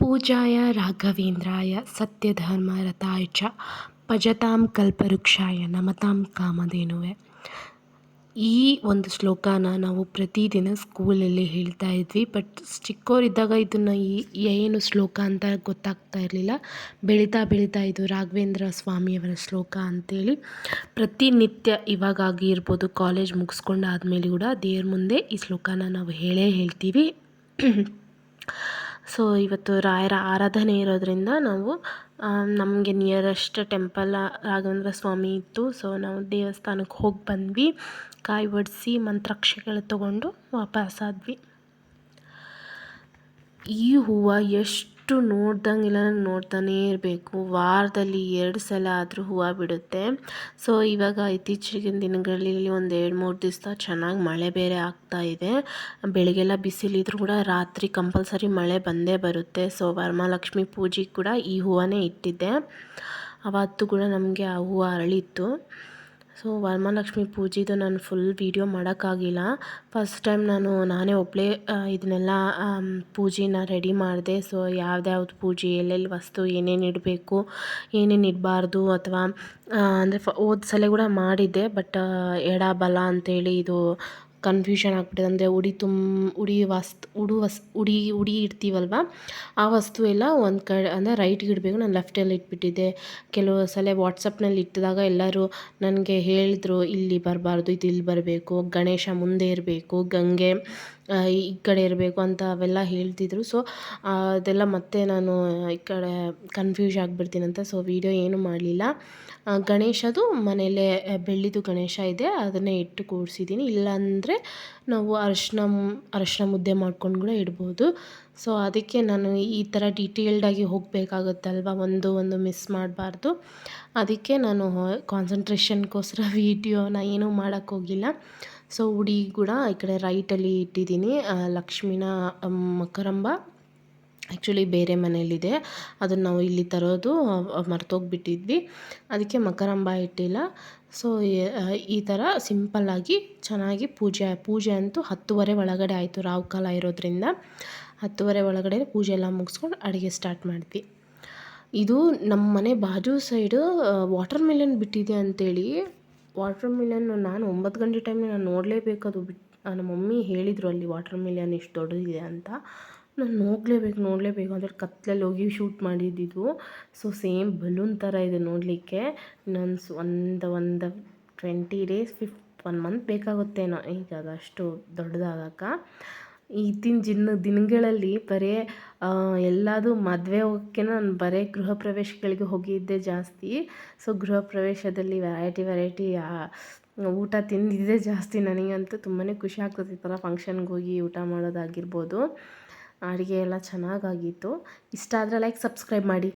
ಪೂಜಾಯ ರಾಘವೇಂದ್ರಾಯ ಸತ್ಯಧರ್ಮರತಾಯ ಚ ಪಜತಾಮ್ ಕಲ್ಪವೃಕ್ಷಾಯ ನಮತಾಂ ಕಾಮಧೇನುವೆ. ಈ ಒಂದು ಶ್ಲೋಕನ ನಾವು ಪ್ರತಿದಿನ ಸ್ಕೂಲಲ್ಲಿ ಹೇಳ್ತಾ ಇದ್ವಿ, ಬಟ್ ಚಿಕ್ಕವರಿದ್ದಾಗ ಇದನ್ನು ಏನು ಶ್ಲೋಕ ಅಂತ ಗೊತ್ತಾಗ್ತಾ ಇರಲಿಲ್ಲ. ಬೆಳೀತಾ ಬೆಳೀತಾ ಇದು ರಾಘವೇಂದ್ರ ಸ್ವಾಮಿಯವರ ಶ್ಲೋಕ ಅಂತೇಳಿ. ಪ್ರತಿನಿತ್ಯ ಇವಾಗಾಗಿರ್ಬೋದು ಕಾಲೇಜ್ ಮುಗಿಸ್ಕೊಂಡಾದ್ಮೇಲೆ ಕೂಡ ದೇವ್ರ ಮುಂದೆ ಈ ಶ್ಲೋಕನ ನಾವು ಹೇಳೇ ಹೇಳ್ತೀವಿ. ಸೊ, ಇವತ್ತು ರಾಯರ ಆರಾಧನೆ ಇರೋದರಿಂದ ನಾವು ನಮಗೆ ನಿಯರೆಸ್ಟ್ ಟೆಂಪಲ್ ರಾಘವೇಂದ್ರ ಸ್ವಾಮಿ ಇತ್ತು. ಸೊ, ನಾವು ದೇವಸ್ಥಾನಕ್ಕೆ ಹೋಗಿ ಬಂದ್ವಿ. ಕಾಯಿ ಒಡಿಸಿ ಮಂತ್ರಾಕ್ಷಗಳು ತೊಗೊಂಡು ವಾಪಸ್ಸಾದ್ವಿ ಈ ಹೂವು ಎಷ್ಟು ನೋಡ್ದಂಗೆಲ್ಲ ನೋಡ್ತಾನೇ ಇರಬೇಕು. ವಾರದಲ್ಲಿ ಎರಡು ಸಲ ಆದರೂ ಹೂವು ಬಿಡುತ್ತೆ. ಸೊ ಇವಾಗ ಇತ್ತೀಚಿನ ದಿನಗಳಲ್ಲಿ ಒಂದು ಎರಡು ಮೂರು ದಿವಸ ಚೆನ್ನಾಗಿ ಮಳೆ ಬೇರೆ ಆಗ್ತಾ ಇದೆ. ಬೆಳಗ್ಗೆಲ್ಲ ಬಿಸಿಲಿದ್ರು ಕೂಡ ರಾತ್ರಿ ಕಂಪಲ್ಸರಿ ಮಳೆ ಬಂದೇ ಬರುತ್ತೆ. ಸೊ ವರಮಹಾಲಕ್ಷ್ಮಿ ಪೂಜೆಗೆ ಕೂಡ ಈ ಹೂವನ್ನೇ ಇಟ್ಟಿದ್ದೆ. ಅವತ್ತು ಕೂಡ ನಮಗೆ ಆ ಹೂವು ಅರಳಿತ್ತು. ಸೊ ವರಮಹಾಲಕ್ಷ್ಮಿ ಪೂಜೆದು ನಾನು ಫುಲ್ ವೀಡಿಯೋ ಮಾಡೋಕ್ಕಾಗಿಲ್ಲ. ಫಸ್ಟ್ ಟೈಮ್ ನಾನು, ನಾನೇ ಒಬ್ಬಳೇ ಇದನ್ನೆಲ್ಲ ಪೂಜೆನ ರೆಡಿ ಮಾಡಿದೆ. ಸೊ ಯಾವ್ದ್ಯಾವ್ದು ಪೂಜೆ ಎಲ್ಲೆಲ್ಲಿ ವಸ್ತು ಏನೇನು ಇಡಬೇಕು, ಏನೇನು ಇಡಬಾರ್ದು ಅಥವಾ ಅಂದರೆ ಫ ಹೋದ ಸಲ ಕೂಡ ಮಾಡಿದ್ದೆ. ಬಟ್ ಎಡ ಬಲ ಅಂತೇಳಿ ಇದು ಕನ್ಫ್ಯೂಷನ್ ಆಗ್ಬಿಟ್ಟಿದೆ. ಅಂದರೆ ಉಡಿ ತುಂಬ ಉಡಿ ವಸ್ತು, ಉಡು ವಸ್, ಉಡಿ ಉಡಿ ಇಡ್ತೀವಲ್ವ? ಆ ವಸ್ತು ಎಲ್ಲ ಒಂದು ಕಡೆ, ಅಂದರೆ ರೈಟ್ಗೆ ಇಡಬೇಕು. ನಾನು ಲೆಫ್ಟಲ್ಲಿ ಇಟ್ಬಿಟ್ಟಿದ್ದೆ. ಕೆಲವು ಸಲ ವಾಟ್ಸಪ್ನಲ್ಲಿ ಇಟ್ಟಿದಾಗ ಎಲ್ಲರೂ ನನಗೆ ಹೇಳಿದ್ರು, ಇಲ್ಲಿ ಬರಬಾರ್ದು, ಇದು ಇಲ್ಲಿ ಬರಬೇಕು. ಗಣೇಶ ಮುಂದೆ ಇರಬೇಕು. ಗಂಗೆ ಈ ಕಡೆ ಇರಬೇಕು ಅಂತ ಅವೆಲ್ಲ ಹೇಳ್ತಿದ್ರು. ಸೊ ಅದೆಲ್ಲ ಮತ್ತೆ ನಾನು ಈ ಕಡೆ ಕನ್ಫ್ಯೂಸ್ ಆಗಿಬಿಡ್ತೀನಂತ ಸೊ ವೀಡಿಯೋ ಏನು ಮಾಡಲಿಲ್ಲ. ಗಣೇಶದು ಮನೆಯಲ್ಲೇ ಬೆಳ್ಳಿದು ಗಣೇಶ ಇದೆ. ಅದನ್ನೇ ಇಟ್ಟು ಕೂರಿಸಿದ್ದೀನಿ ಇಲ್ಲಾಂದರೆ ನಾವು ಅರಶಿನ ಅರಶಿನ ಮುದ್ದೆ ಮಾಡ್ಕೊಂಡು ಕೂಡ ಇಡ್ಬೋದು. ಸೊ ಅದಕ್ಕೆ ನಾನು ಈ ಥರ ಡೀಟೇಲ್ಡಾಗಿ ಹೋಗಬೇಕಾಗುತ್ತಲ್ವ? ಒಂದು ಒಂದು ಮಿಸ್ ಮಾಡಬಾರ್ದು. ಅದಕ್ಕೆ ನಾನು ಕಾನ್ಸಂಟ್ರೇಷನ್ಗೋಸ್ಕರ ವೀಡಿಯೋನ ಏನೂ ಮಾಡೋಕ್ಕೋಗಿಲ್ಲ ಸೊ ಉಡಿ ಕೂಡ ಈ ಕಡೆ ರೈಟಲ್ಲಿ ಇಟ್ಟಿದ್ದೀನಿ. ಲಕ್ಷ್ಮಿನ ಮಕರಂಬ ಆ್ಯಕ್ಚುಲಿ ಬೇರೆ ಮನೆಯಲ್ಲಿದೆ. ಅದನ್ನು ನಾವು ಇಲ್ಲಿ ತರೋದು ಮರ್ತೋಗ್ಬಿಟ್ಟಿದ್ವಿ. ಅದಕ್ಕೆ ಮಕರಂಬ ಇಟ್ಟಿಲ್ಲ. ಸೊ ಈ ಥರ ಸಿಂಪಲ್ಲಾಗಿ ಚೆನ್ನಾಗಿ ಪೂಜೆ ಪೂಜೆ ಅಂತೂ ಹತ್ತುವರೆ ಒಳಗಡೆ ಆಯಿತು ರಾವ್ ಕಾಲ ಇರೋದ್ರಿಂದ. ಹತ್ತುವರೆ ಒಳಗಡೆ ಪೂಜೆ ಎಲ್ಲ ಮುಗಿಸ್ಕೊಂಡು ಅಡುಗೆ ಸ್ಟಾರ್ಟ್ ಮಾಡಿದ್ವಿ. ಇದು ನಮ್ಮ ಮನೆ ಬಾಜು ಸೈಡು ವಾಟರ್ ಮೆಲನ್ ಬಿಟ್ಟಿದೆ ಅಂತೇಳಿ ವಾಟರ್ ಮಿಲನ್ನು ನಾನು ಒಂಬತ್ತು ಗಂಟೆ ಟೈಮಿಗೆ ನಾನು ನೋಡಲೇಬೇಕು. ಅದು ಬಿಟ್ಟು ನಮ್ಮ ಮಮ್ಮಿ ಹೇಳಿದರು ಅಲ್ಲಿ ವಾಟರ್ ಮಿಲನ್ ಇಷ್ಟು ದೊಡ್ಡದಿದೆ ಅಂತ. ನಾನು ನೋಡಲೇಬೇಕು ನೋಡಲೇಬೇಕು. ಅಂದರೆ ಕತ್ತಲಲ್ಲಿ ಹೋಗಿ ಶೂಟ್ ಮಾಡಿದ್ದಿದ್ದು ಸೊ ಸೇಮ್ ಬಲೂನ್ ಥರ ಇದೆ ನೋಡಲಿಕ್ಕೆ. ಇನ್ನೊಂದು ಒಂದು ಒಂದು twenty days fifth one month ಬೇಕಾಗುತ್ತೇನೋ ಈಗ ಅದಷ್ಟು ದೊಡ್ಡದಾಗಕ್ಕೆ. ಈಗಿನ ಜಿನ್ನ ದಿನಗಳಲ್ಲಿ ಬರೇ ಎಲ್ಲದೂ ಮದುವೆ ನಾನು ಬರೀ ಗೃಹ ಪ್ರವೇಶಗಳಿಗೆ ಹೋಗಿದ್ದೆ ಜಾಸ್ತಿ. ಸೊ, ಗೃಹ ಪ್ರವೇಶದಲ್ಲಿ ವೆರೈಟಿ ವೆರೈಟಿ ಊಟ ತಿಂದಿದ್ದೇ ಜಾಸ್ತಿ ನನಗಂತೂ ತುಂಬಾ ಖುಷಿ ಆಗ್ತದೆ ಈ ಥರ ಫಂಕ್ಷನ್ಗೆ ಹೋಗಿ ಊಟ ಮಾಡೋದಾಗಿರ್ಬೋದು. ಅಡುಗೆ ಎಲ್ಲ ಚೆನ್ನಾಗಾಗಿತ್ತು ಇಷ್ಟ ಆದರೆ ಲೈಕ್ ಸಬ್ಸ್ಕ್ರೈಬ್ ಮಾಡಿ.